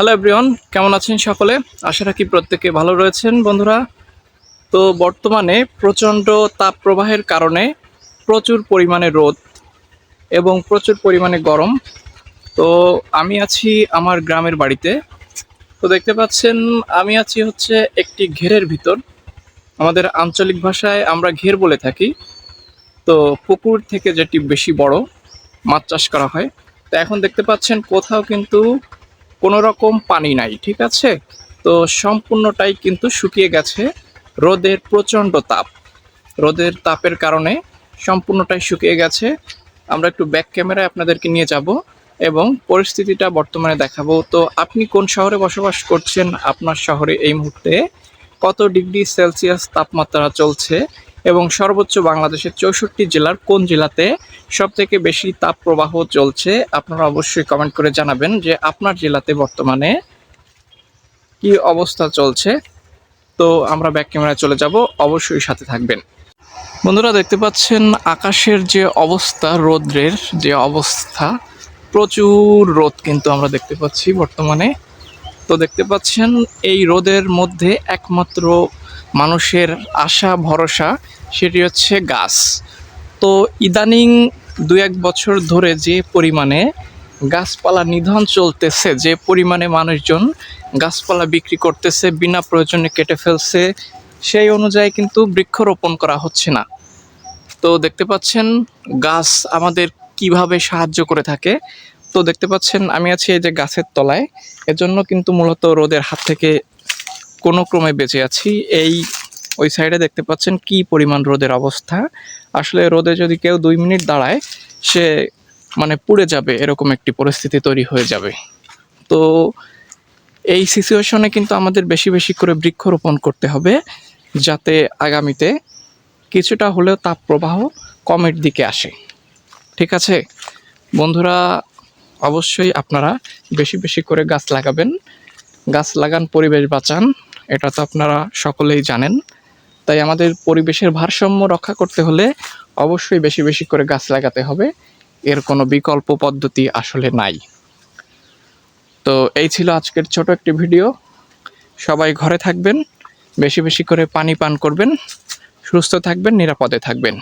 Hello everyone কেমন আছেন সকলে? আশা রাখি প্রত্যেকে ভালো রয়েছেন বন্ধুরা। তো বর্তমানে প্রচণ্ড তাপ প্রবাহের কারণে প্রচুর পরিমাণে রোদ এবং প্রচুর পরিমাণে গরম। তো আমি আছি আমার গ্রামের বাড়িতে। তো দেখতে পাচ্ছেন, আমি আছি হচ্ছে একটি ঘেরের ভিতর। আমাদের আঞ্চলিক ভাষায় আমরা ঘের বলে থাকি। তো পুকুর থেকে যেটি বেশি বড়, মাছ চাষ করা হয়। তো এখন দেখতে পাচ্ছেন কোথাও কিন্তু কোনো রকম পানি নাই, ঠিক আছে? তো সম্পূর্ণটাই কিন্তু শুকিয়ে গেছে রোদের প্রচণ্ড তাপ। রোদের তাপের কারণে সম্পূর্ণটাই শুকিয়ে গেছে। আমরা একটু ব্যাক ক্যামেরায় আপনাদেরকে নিয়ে যাব এবং পরিস্থিতিটা বর্তমানে দেখাবো। তো আপনি কোন শহরে বসবাস করছেন? আপনার শহরে এই মুহূর্তে কত ডিগ্রি সেলসিয়াস তাপমাত্রা চলছে? এবং সর্বোচ্চ বাংলাদেশের চৌষট্টি জেলার কোন জেলাতে সব থেকে বেশি তাপ প্রবাহ চলছে? আপনারা অবশ্যই কমেন্ট করে জানাবেন যে আপনার জেলাতে বর্তমানে কি অবস্থা চলছে। তো আমরা ব্যাক ক্যামেরায় চলে যাব, অবশ্যই সাথে থাকবেন। বন্ধুরা, দেখতে পাচ্ছেন আকাশের যে অবস্থা, রৌদ্রের যে অবস্থা, প্রচুর রোদ কিন্তু আমরা দেখতে পাচ্ছি বর্তমানে। তো দেখতে পাচ্ছেন এই রোদের মধ্যে একমাত্র মানুষের আশা, ভরসা, সেটি হচ্ছে গাছ। তো ইদানিং দু এক বছর ধরে যে পরিমাণে গাছপালা নিধন চলতেছে, যে পরিমাণে মানুষজন গাছপালা বিক্রি করতেছে, বিনা প্রয়োজনে কেটে ফেলছে, সেই অনুযায়ী কিন্তু বৃক্ষরোপণ করা হচ্ছে না। তো দেখতে পাচ্ছেন গাছ আমাদের কীভাবে সাহায্য করে থাকে। তো দেখতে পাচ্ছেন আমি আছি এই যে গাছের তলায়। এজন্য কিন্তু মূলত রোদের হাত থেকে কোনো ক্রমে বেঁচে আছি। এই, ওই সাইডে দেখতে পাচ্ছেন কি পরিমাণ রোদের অবস্থা। আসলে রোদে যদি কেউ দুই মিনিট দাঁড়ায়, সে মানে পুড়ে যাবে, এরকম একটি পরিস্থিতি তৈরি হয়ে যাবে। তো এই সিচুয়েশনে কিন্তু আমাদের বেশি বেশি করে বৃক্ষরোপণ করতে হবে, যাতে আগামীতে কিছুটা হলেও তাপ প্রবাহ কমের দিকে আসে। ঠিক আছে? বন্ধুরা, অবশ্যই আপনারা বেশি বেশি করে গাছ লাগাবেন। গাছ লাগান, পরিবেশ বাঁচান। এটা তো আপনারা সকলেই জানেন। তাই আমাদের পরিবেশের ভারসাম্য রক্ষা করতে হলে অবশ্যই বেশি বেশি করে গাছ লাগাতে হবে। এর কোনো বিকল্প পদ্ধতি আসলে নাই। তো এই ছিল আজকের ছোট একটি ভিডিও। সবাই ঘরে থাকবেন, বেশি বেশি করে পানি পান করবেন, সুস্থ থাকবেন, নিরাপদে থাকবেন।